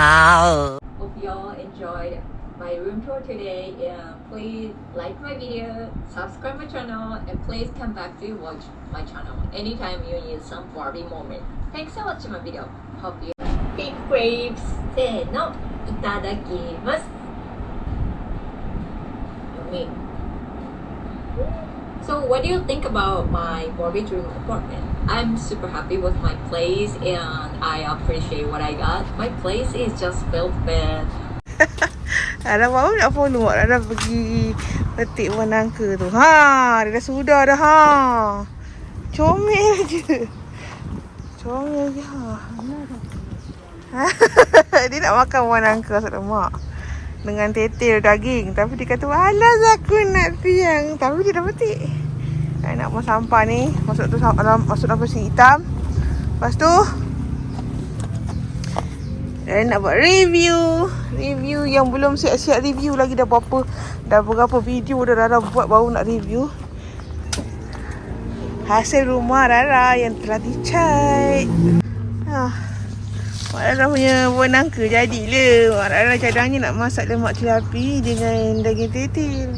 Wow. Hope y'all enjoyed my room tour today. Yeah, please like my video, subscribe my channel, and please come back to watch my channel anytime you need some Barbie moment. Thanks for watching my video. Hope you big grapes. せーの、いただきます。 So, what do you think about my Barbie dream apartment? I'm super happy with my place and I appreciate what I got. My place is just built with Rara baru nak follow Mak Rara pergi petik buah nangka tu. Ha, dia dah sudah dah ha. Comel je. Comel je ha. dia nak makan buah nangka masak lemak. Dengan tetel daging. Tapi dia kata, alas aku nak tiang. Tapi dia dah petik. Saya nak buang sampah ni. Masuk tu dalam, masuk dalam pasir hitam. Lepas tu, dan nak buat review Review yang belum siap-siap review lagi Dah berapa Dah berapa video dah Rara buat baru nak review Hasil rumah Rara yang telah dicat ah. Mak Rara punya buah nangka jadilah Mak Rara cadangnya nak masak lemak cili api Dengan daging tetil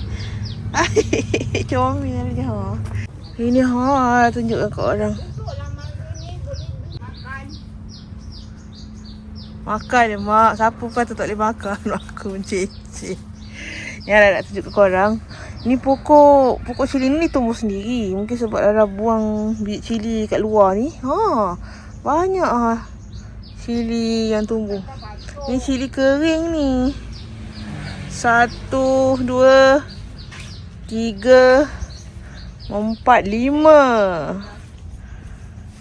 Comel je ha Ini ha tunjukkan kat orang Makan je mak. Siapa kata tak boleh makan? Aku menceceh. Ni Ara nak tunjuk ke korang. Ni pokok pokok cili ni tumbuh sendiri. Mungkin sebab Ara buang biji cili kat luar ni. Ha. Banyak ha. Cili yang tumbuh. Ni cili kering ni. Satu, dua, tiga, empat, lima.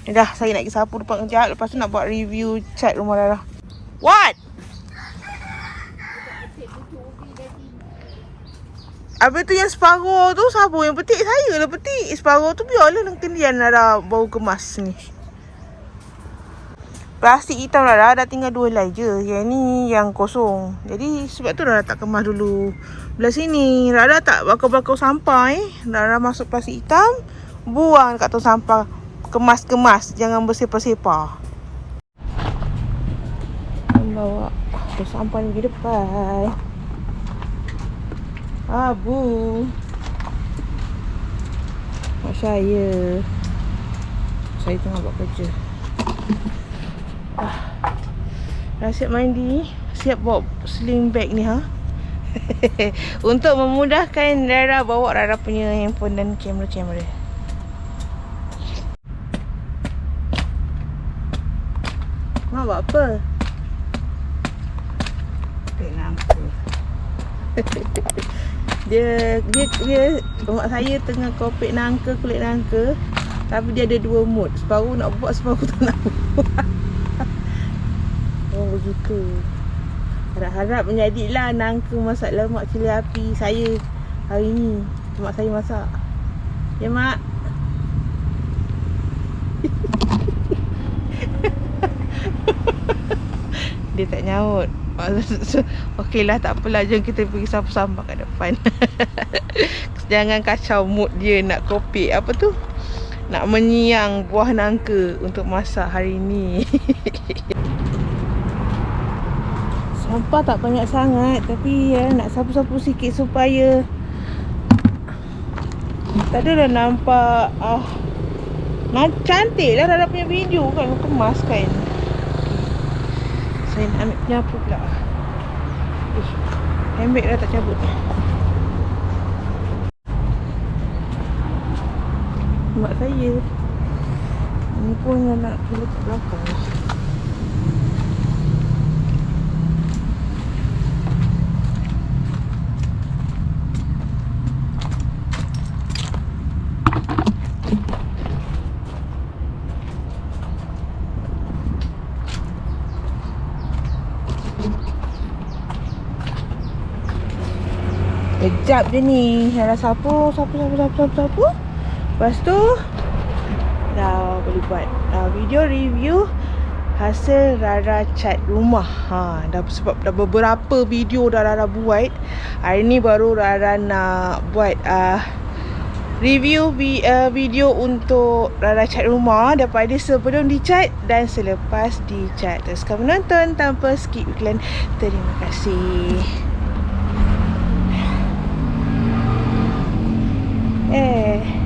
Eh, dah saya nak pergi sapu depan kejap. Lepas tu nak buat review cat rumah Rara. What? Habis tu yang separuh tu siapa yang petik? Saya lah petik. Separuh tu biarlah nanti dia Nara bau kemas ni. Plastik hitam Nara dah tinggal dua helai je. Yang ni yang kosong. Jadi sebab tu Nara tak kemas dulu. Belah sini Nara tak bakar-bakar sampah eh. Nara masuk plastik hitam. Buang kat tong sampah. Kemas-kemas. Jangan bersepah-sepah bawa tu sampah ni di depan. Abu. Mak saya. Saya tengah buat kerja. Ah. Dah siap mandi. Siap bawa sling bag ni ha. Untuk memudahkan Rara bawa Rara punya handphone dan kamera-kamera. Mak buat apa? nangka. dia dia dia mak saya tengah kopek nangka kulit nangka tapi dia ada dua mood. Separuh nak buat separuh tak nak buat. Oh begitu. Harap-harap menjadilah nangka masak lemak cili api saya hari ni. Mak saya masak. Ya mak. dia tak nyaut. Okeylah tak apalah Jom kita pergi sampah-sampah kat depan Jangan kacau mood dia nak kopi Apa tu Nak menyiang buah nangka Untuk masak hari ni Sampah tak banyak sangat Tapi ya, nak sapu-sapu sikit supaya Tadi dah nampak ah, Cantik lah dalam punya video kan Kemas kan. Saya nak ambil penyapu pula. Eh, handbag dah tak cabut. Mak saya. Ni pun nak letak belakang Kejap je ni Dah sapu Sapu sapu sapu sapu sapu Lepas tu Dah boleh buat uh, Video review Hasil Rara cat rumah ha, dah Sebab dah beberapa video dah Rara buat Hari ni baru Rara nak buat uh, review vi, uh, video untuk Rara cat rumah daripada sebelum dicat dan selepas dicat. Teruskan menonton tanpa skip iklan. Terima kasih. Eh. Ciao.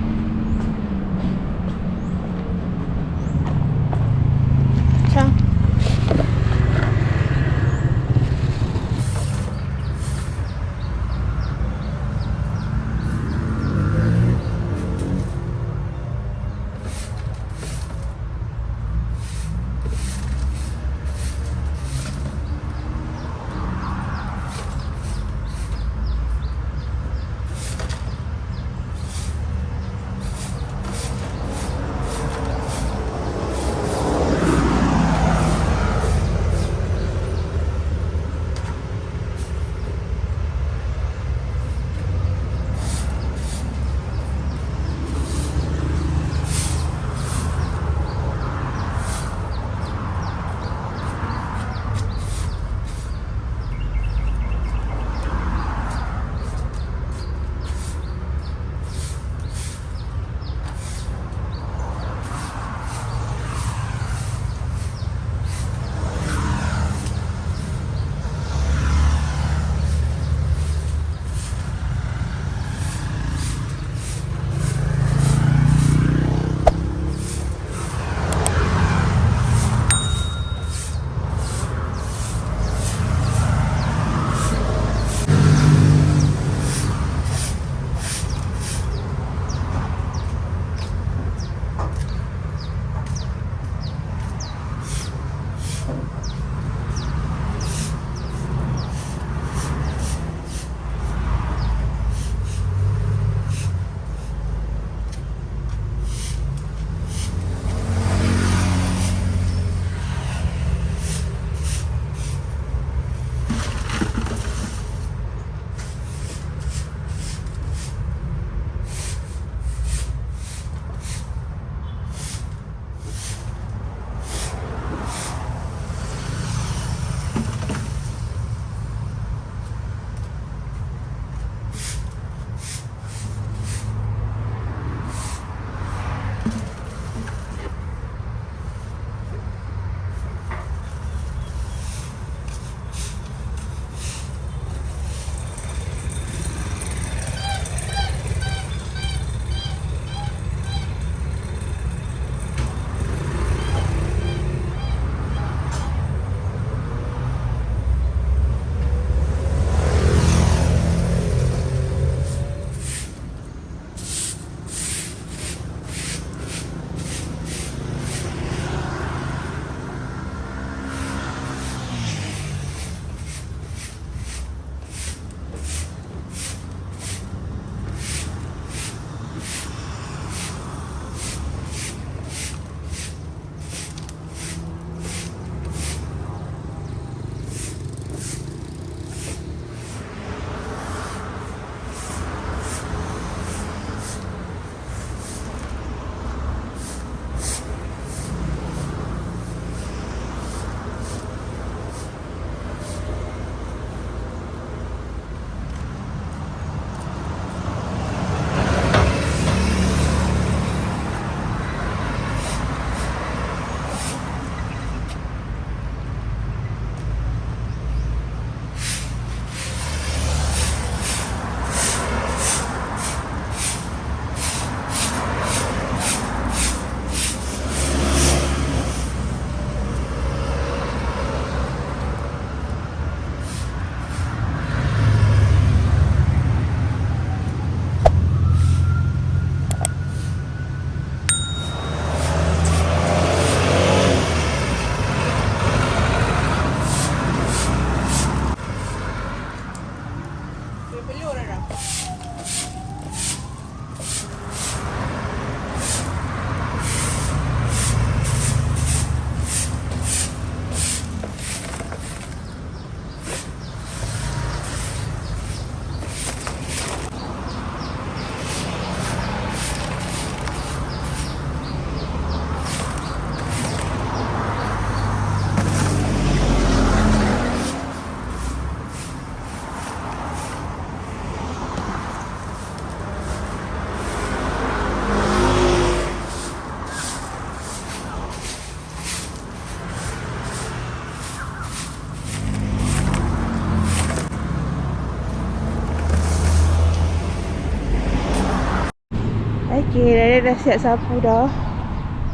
Okay, Rara dah siap sapu dah.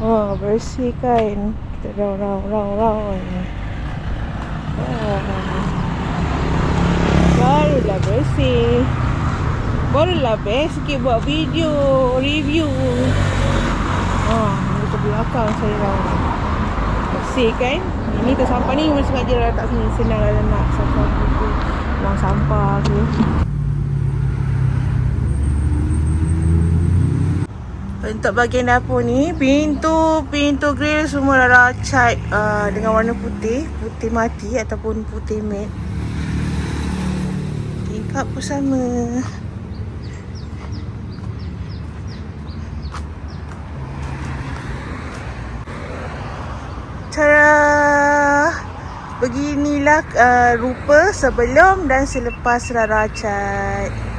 Ha, bersih kan. Kita round, round, round, round. Ha. Barulah bersih. Barulah best sikit buat video, review. Ha, ini ke belakang saya round. Bersih kan? Ini sampah ni memang sengaja letak sini. Senang lah nak sampah. Buang sampah tu. Untuk bahagian dapur ni Pintu Pintu grill semua Rara cat uh, Dengan warna putih. Putih mati Ataupun putih matte Tingkap pun sama. Cara Beginilah uh, rupa sebelum dan selepas Rara cat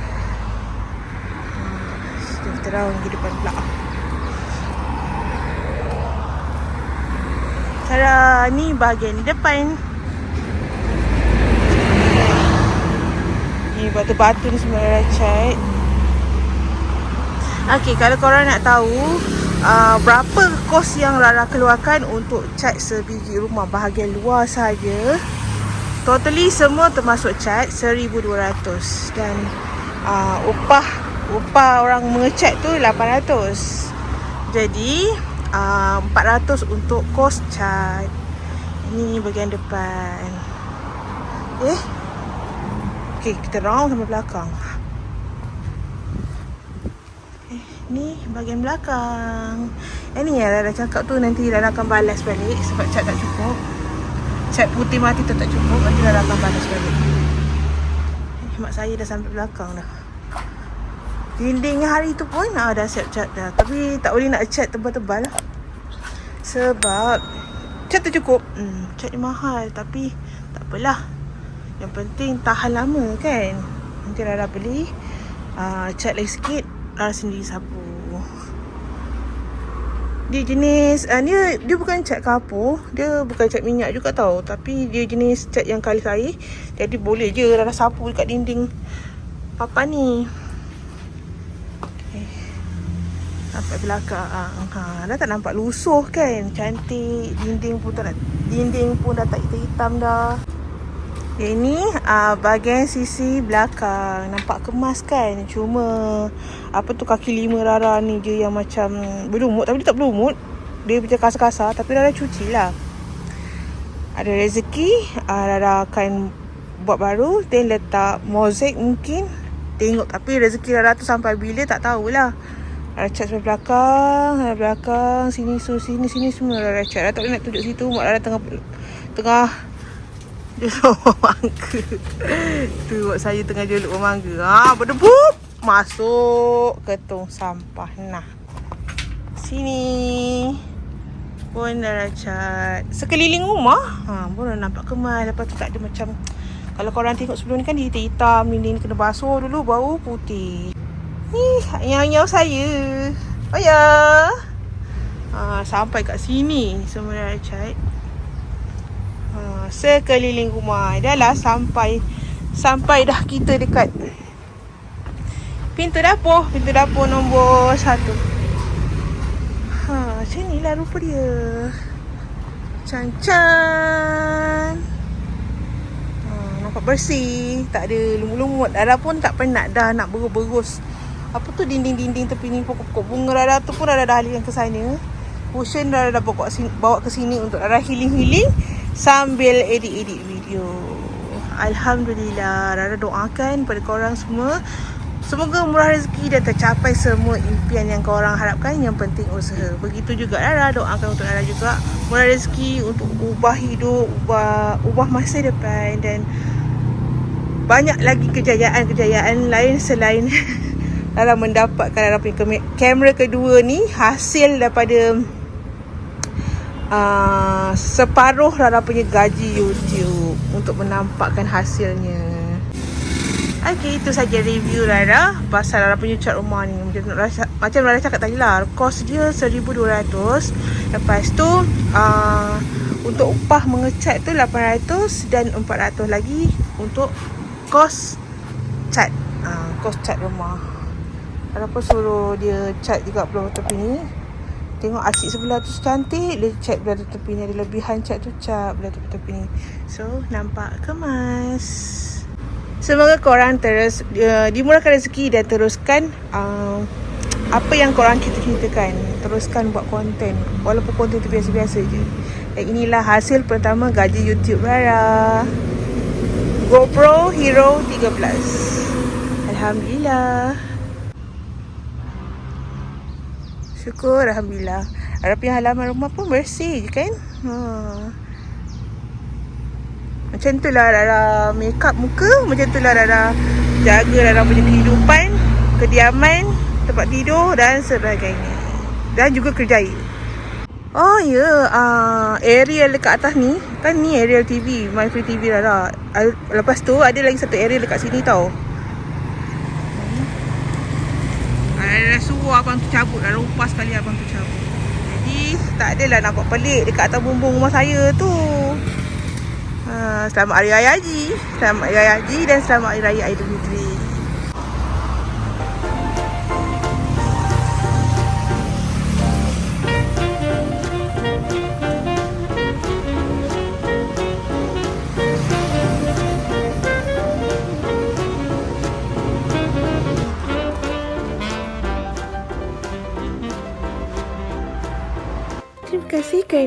Round ke depan pula. Cara ni bahagian depan. Ni batu-batu ni semua Rara cat Okay, kalau korang nak tahu uh, berapa kos yang Rara keluarkan untuk cat sebiji rumah bahagian luar saja. Totally semua termasuk cat 1200 dan uh, upah upah orang mengecat tu 800. Jadi uh, 400 untuk kos cat. Ini bahagian depan. Eh. Okay, kita round sampai belakang. Ni bahagian belakang Yang ni yang Rara cakap tu Nanti Rara akan balas balik Sebab cat tak cukup Cat putih mati tu tak cukup Nanti Rara akan balas balik eh, Mak saya dah sampai belakang dah Dinding hari tu pun ah, Dah siap cat dah. Tapi tak boleh nak cat tebal-tebal lah. Sebab Cat tu cukup. Hmm, Cat ni mahal Tapi Tak apalah. Yang penting tahan lama kan? Nanti Rara beli uh, Cat lagi sikit Rara sendiri sapu. Dia jenis uh, dia dia bukan cat kapur, dia bukan cat minyak juga tau, tapi dia jenis cat yang kalis air. Jadi boleh je Rara sapu dekat dinding papan ni. Okay. Sampai belakang. Ha, dah tak nampak lusuh kan? Cantik. Dinding pun tak dinding pun dah tak hitam-hitam dah. Ini uh, bahagian sisi belakang Nampak kemas kan Cuma Apa tu kaki lima Rara ni je yang macam Berlumut Tapi dia tak berlumut Dia macam kasar-kasar Tapi Rara cuci lah Ada rezeki uh, Rara akan Buat baru Then letak mozaik mungkin Tengok Tapi rezeki Rara tu sampai bila Tak tahulah Rara cat sampai belakang Sampai belakang Sini su sini sini semua Rara cat Rara tak boleh nak tunjuk situ Mak Rara tengah Tengah Jolok mangga. Tu buat saya tengah jolok mangga. Ha, Berdebup Masuk ke tong sampah Nah. Sini. Pun dah cat Sekeliling rumah? Ha, Pun dah nampak kemas Lepas tu tak ada macam Kalau korang tengok sebelum ni kan Dia hitam Ni kena basuh dulu Bau putih Ni Yang-yang saya Oh ya ha, Sampai kat sini Semua dah Ha, sekeliling rumah. Dah lah sampai sampai dah kita dekat pintu dapur. Pintu dapur nombor satu. Ha, macam ni lah rupa dia. Can-can. Ha, nampak bersih. Tak ada lumut-lumut. Dara pun tak penat dah nak berus-berus. Apa tu dinding-dinding tepi ni pokok-pokok bunga Rara tu pun Rara dah alihkan ke sana. Cushion Rara dah bawa, bawa ke sini untuk Rara healing-healing sambil edit-edit video. Alhamdulillah, Rara doakan pada korang semua. Semoga murah rezeki dan tercapai semua impian yang korang harapkan. Yang penting usaha. Begitu juga Rara doakan untuk Rara juga. Murah rezeki untuk ubah hidup, ubah, ubah masa depan Dan banyak lagi kejayaan-kejayaan lain selain Rara mendapatkan Rara punya kamera kedua ni Hasil daripada uh, separuh Rara punya gaji YouTube untuk menampakkan hasilnya. Okay, itu saja review Rara pasal Rara punya cat rumah ni. Macam Rara, macam Rara cakap tadi lah, kos dia 1200. Lepas tu, uh, untuk upah mengecat tu 800 dan 400 lagi untuk kos cat. Uh, kos cat rumah. Kenapa suruh dia cat juga belah tepi ni. Tengok asyik sebelah tu cantik Dia cat belah tepi ni. Ada lebihan cat tu cat belah tepi ni. So nampak kemas. Semoga korang terus uh, Dimurahkan rezeki dan teruskan uh, Apa yang korang cerita-ceritakan Teruskan buat konten Walaupun konten tu biasa-biasa je. Dan inilah hasil pertama gaji YouTube Rara. GoPro Hero 13 Alhamdulillah Syukur Alhamdulillah. Harapin halaman rumah pun bersih je kan? Ha. Macam tu lah Rara make up muka. Macam tu lah Rara jaga Rara punya kehidupan Kediaman Tempat tidur dan sebagainya. Dan juga kerjaya Oh ya. Yeah. uh, Aerial dekat atas ni. Kan ni aerial TV My Free TV Rara. Lepas tu ada lagi satu aerial dekat sini tau Dah suruh abang tu cabut Dah lupa sekali abang tu cabut. Jadi tak adalah nak buat pelik Dekat atas bumbung rumah saya tu. Ha, Selamat Hari Raya Haji. Selamat Hari Raya Haji Dan selamat Hari Raya Aidilfitri